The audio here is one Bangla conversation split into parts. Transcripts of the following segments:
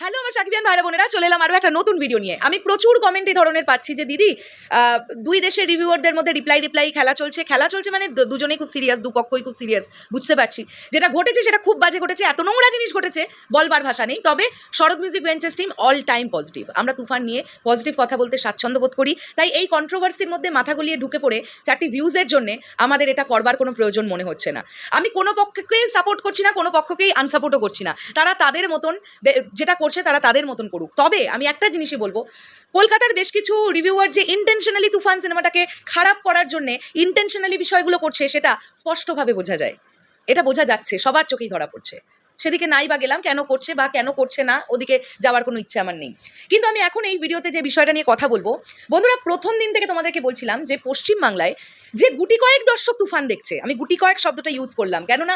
হ্যালো আমার সাকিবিয়ান ভাইরা বোনেরা, চলে এলাম আরও একটা নতুন ভিডিও নিয়ে। আমি প্রচুর কমেন্ট এই ধরনের পাচ্ছি যে, দিদি দুই দেশের রিভিউয়ারদের মধ্যে রিপ্লাই রিপ্লাই খেলা চলছে। খেলা চলছে মানে দুজনেই খুব সিরিয়াস দুপক্ষই খুব সিরিয়াস বুঝতে পারছি। যেটা ঘটেছে, সেটা খুব বাজে ঘটেছে, এত নোংরা জিনিস ঘটেছে, বলবার ভাষা নেই। তবে Sharat music benches team all time positive আমরা তুফান নিয়ে পজিটিভ কথা বলতে স্বাচ্ছন্দ্য বোধ করি। তাই এই কন্ট্রোভার্সির মধ্যে মাথা গলিয়ে ঢুকে পড়ে চারটি ভিউজের জন্য আমাদের এটা করবার কোনো প্রয়োজন মনে হচ্ছে না। আমি কোনো পক্ষকেই সাপোর্ট করছি না, কোনো পক্ষকেই আনসাপোর্টও করছি না। তারা তাদের মতন যেটা করছে তারা তাদের মতন করুক। তবে আমি একটা জিনিসই বলব, কলকাতার বেশ কিছু রিভিউয়ার যে ইন্টেনশনালি তুফান সিনেমাটাকে খারাপ করার জন্য ইন্টেনশনালি বিষয়গুলো করছে, সেটা স্পষ্টভাবে বোঝা যায়। এটা বোঝা যাচ্ছে, সবার চোখেই ধরা পড়ছে। সেদিকে নাই বা গেলাম, কেন করছে বা কেন করছে না, ওদিকে যাওয়ার কোনো ইচ্ছে আমার নেই। কিন্তু আমি এখন এই ভিডিওতে যে বিষয়টা নিয়ে কথা বলব, বন্ধুরা প্রথম দিন থেকে তোমাদেরকে বলছিলাম যে পশ্চিমবাংলায় যে গুটি কয়েক দর্শক তুফান দেখছে, আমি গুটি কয়েক শব্দটা ইউজ করলাম, কেননা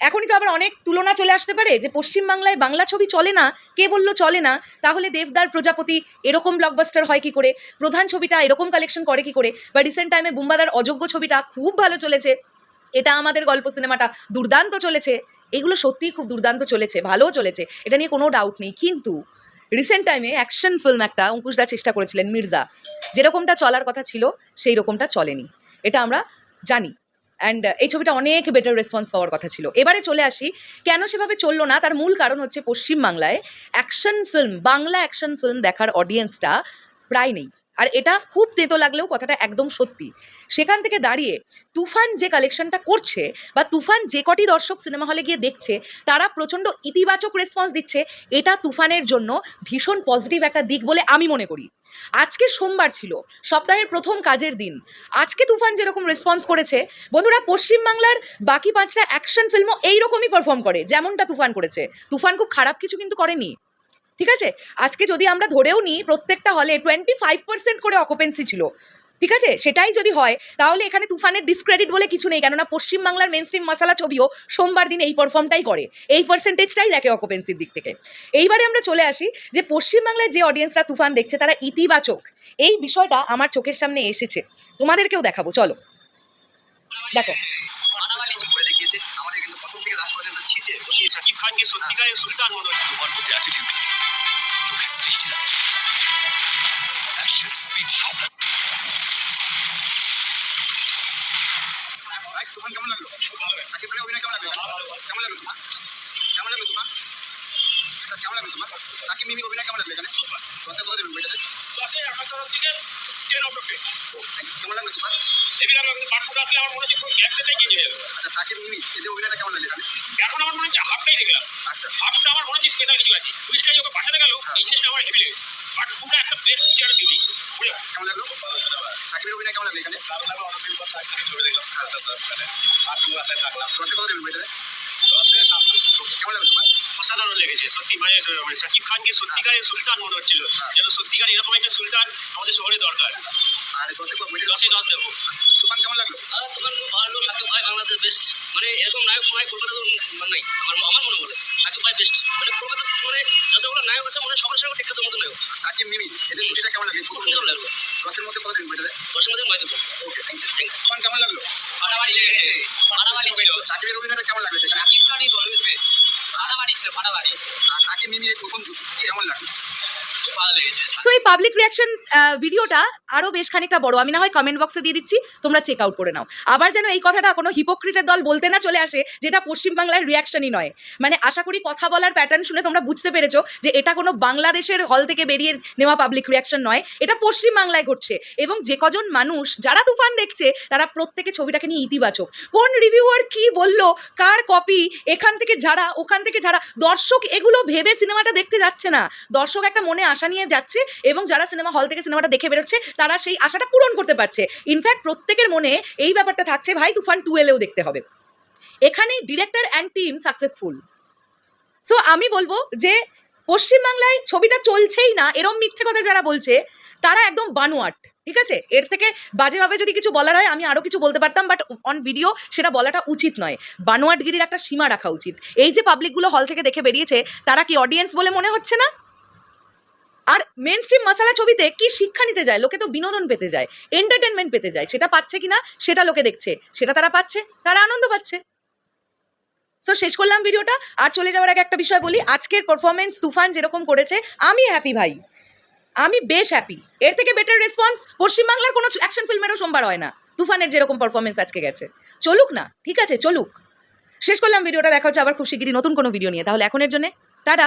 এখনই তো আবার অনেক তুলনা চলে আসতে পারে যে পশ্চিমবাংলায় বাংলা ছবি চলে না, কে বলল চলে না, তাহলে দেবদার প্রজাপতি এরকম ব্লকবাস্টার হয় কি করে? প্রধান ছবিটা এরকম কালেকশন করে কি করে? বা রিসেন্ট টাইমে বুম্বাদার অযোগ্য ছবিটা খুব ভালো চলেছে, এটা আমাদের গল্প সিনেমাটা দুর্দান্ত চলেছে, এগুলো সত্যিই খুব দুর্দান্ত চলেছে, ভালোও চলেছে, এটা নিয়ে কোনো ডাউট নেই। কিন্তু রিসেন্ট টাইমে অ্যাকশন ফিল্ম একটা অঙ্কুশদা চেষ্টা করেছিলেন মির্জা, যেরকমটা চলার কথা ছিল সেই রকমটা চলেনি, এটা আমরা জানি। অ্যান্ড এই ছবিটা অনেক বেটার রেসপন্স পাওয়ার কথা ছিল। এবারে চলে আসি, কেন সেভাবে চলল না? তার মূল কারণ হচ্ছে পশ্চিমবাংলায় action film Bangla action film দেখার অডিয়েন্সটা প্রায় নেই। আর এটা খুব তেতো লাগলেও কথাটা একদম সত্যি। সেখান থেকে দাঁড়িয়ে তুফান যে কালেকশনটা করছে বা তুফান যে কটি দর্শক সিনেমা হলে গিয়ে দেখছে, তারা প্রচণ্ড ইতিবাচক রেসপন্স দিচ্ছে, এটা তুফানের জন্য ভীষণ পজিটিভ একটা দিক বলে আমি মনে করি। আজকে সোমবার ছিল, সপ্তাহের প্রথম কাজের দিন। আজকে তুফান যেরকম রেসপন্স করেছে, বন্ধুরা পশ্চিমবাংলার বাকি পাঁচটা অ্যাকশন ফিল্মও এইরকমই পারফর্ম করে, যেমনটা তুফান করেছে। তুফান খুব খারাপ কিছু কিন্তু করেনি। ঠিক আছে? আজকে যদি আমরা ধরেও নিই প্রত্যেকটা হলে টোয়েন্টি ফাইভ পার্সেন্ট করে অকুপেন্সি ছিল ঠিক আছে? সেটাই যদি হয় তাহলে এখানে তুফানের ডিসক্রেডিট বলে কিছু নেই কেননা পশ্চিমবাংলার মেন স্ট্রিম মশালা ছবিও সোমবার দিন এই পারফর্মটাই করে। এই পার্সেন্টেজটাই দেখে অকুপেন্সির দিক থেকে। এইবারে আমরা চলে আসি যে পশ্চিমবাংলায় যে অডিয়েন্সরা তুফান দেখছে তারা ইতিবাচক। এই বিষয়টা আমার চোখের সামনে এসেছে। তোমাদেরকেও দেখাবো চলো। দেখো। মানামালি আমাদের কিন্তু প্রথম থেকে লাস্ট পর্যন্ত ছিটে বসিয়ে খানকে সত্যিকারের সুলতান মনে তোমার কেমন লাগল? কেমন লাগল? কেমন লাগল? তোমার কেমন লাগল তোমার কেমন লাগল তোমার সাকিব মিমির অভিনয় কেমন লাগল এখানে? দশে কথা দেবেন বইটাতে। দশে আমার তরফ থেকে টেন অফ টেন কেমন লাগল তোমার আমি আসলে আমার মনে হচ্ছে কেটে যাবে আচ্ছা সাকিব মিমি এদের অভিনয়টা কেমন লাগল এখানে? এখন আমার মনে হচ্ছে হাফটাই দেখলাম। আচ্ছা। হাফটা আমার মনে হচ্ছে স্পেশাল কিছু আছে। পুলিশটা যখন বাঁচাতে গেল এই জিনিসটা আমার হেভি লেগে বাট পুরো একটা বেস্ট ফিচার দিদি কেমন লাগল? সাকিবের অভিনয় কেমন লাগল এখানে? ভালো লাগল অনেকদিন পর সাকিবের ছবি দেখলাম। আচ্ছা স্যার মানে তুমি বাসায় থাকলাম। দশে কথা দেবেন বইটাতে? দশে সাতটা কেমন লাগল তোমার? অসাধারণ লেগেছে সত্যি। মানে মানে সাকিব খানকে সত্যিকারের সুলতান মনে হচ্ছিল। যেন সত্যিকার এরকম একটা সুলতান আমাদের শহরে দরকার। আর দশে কথা দশে দশ দেবো। কেমন লাগল? তোমার ভালো। সাকিব ভাই বাংলাদেশ বেস্ট মানে এরকম নায়ক ভাই কলকাতা নাই। আমার আমার মনে সাকিব ভাই বেস্ট মানে কলকাতা মানে যতগুলো নায়ক আছে মনে সবার সঙ্গে টেক্কাতে মতো নায়ক। সাকিব মিমি এদের কেমন লাগল খুব সুন্দর লাগল। দশের মধ্যে দশের মধ্যে দেবো ওকে থ্যাংক ইউ তুফান কেমন লাগল? লেগেছে। ছিল। সাকিবের অভিনয়টা কেমন লাগল এখানে Shakib Khan is always best ফাটাফাটি ছিল ফাটাফাটি আর তাকে মিমিয়ে প্রথম যুগ কেমন লেগেছে সো এই পাবলিক রিয়াকশন ভিডিওটা আরও বেশ খানিকটা বড়। আমি না হয় কমেন্ট বক্সে দিয়ে দিচ্ছি, তোমরা চেক আউট করে নাও। আবার যেন এই কথাটা কোনো হিপোক্রিটের দল বলতে না চলে আসে, যেটা পশ্চিমবাংলার রিয়াকশনই নয়। মানে আশা করি কথা বলার প্যাটার্ন শুনে তোমরা বুঝতে পেরেছ যে এটা কোনো বাংলাদেশের হল থেকে বেরিয়ে নেওয়া পাবলিক রিয়াকশন নয়, এটা পশ্চিমবাংলায় ঘটছে। এবং যে কজন মানুষ, যারা তুফান দেখছে, তারা প্রত্যেকে ছবিটাকে নিয়ে ইতিবাচক। কোন রিভিউয়ার কি বলল, কার কপি এখান থেকে যারা, ওখান থেকে যারা, দর্শক এগুলো ভেবে সিনেমাটা দেখতে যাচ্ছে না। দর্শক একটা মনে আশা নিয়ে যাচ্ছে এবং যারা সিনেমা হল থেকে সিনেমাটা দেখে বেরোচ্ছে, তারা সেই আশাটা পূরণ করতে পারছে। ইনফ্যাক্ট প্রত্যেকের মনে এই ব্যাপারটা থাকছে, ভাই, তুফান টুয়েলেও দেখতে হবে। এখানেই director and team successful so আমি বলব যে, পশ্চিমবাংলায় ছবিটা চলছেই না, এরম মিথ্যে কথা যারা বলছে, তারা একদম বানোয়াট, ঠিক আছে? এর থেকে বাজেভাবে যদি কিছু বলার হয়, আমি আরও কিছু বলতে পারতাম বাট অন ভিডিও সেটা বলাটা উচিত নয়। বানোয়াটগিরির একটা সীমা রাখা উচিত। এই যে পাবলিকগুলো হল থেকে দেখে বেরিয়েছে, তারা কি অডিয়েন্স বলে মনে হচ্ছে না? আর মেন স্ট্রিম মশালা ছবিতে কি শিক্ষা নিতে যায়? লোকে তো বিনোদন পেতে যায় এন্টারটেনমেন্ট পেতে যায়। সেটা পাচ্ছে কিনা, সেটা লোকে দেখছে। সেটা তারা পাচ্ছে, তারা আনন্দ পাচ্ছে। সো শেষ করলাম ভিডিওটা আর চলে যাওয়ার আগে একটা বিষয় বলি। আজকের পারফরমেন্স তুফান যেরকম করেছে, আমি হ্যাপি ভাই। আমি বেশ হ্যাপি এর থেকে বেটার রেসপন্স পশ্চিমবাংলার কোনো অ্যাকশন ফিল্মেরও সোমবার হয় না। তুফানের যেরকম পারফরমেন্স আজকে গেছে। চলুক না, ঠিক আছে, চলুক। শেষ করলাম ভিডিওটা দেখা হচ্ছে আবার খুব শিগগিরই নতুন কোনো ভিডিও নিয়ে। তাহলে এখনের জন্য, টাটা।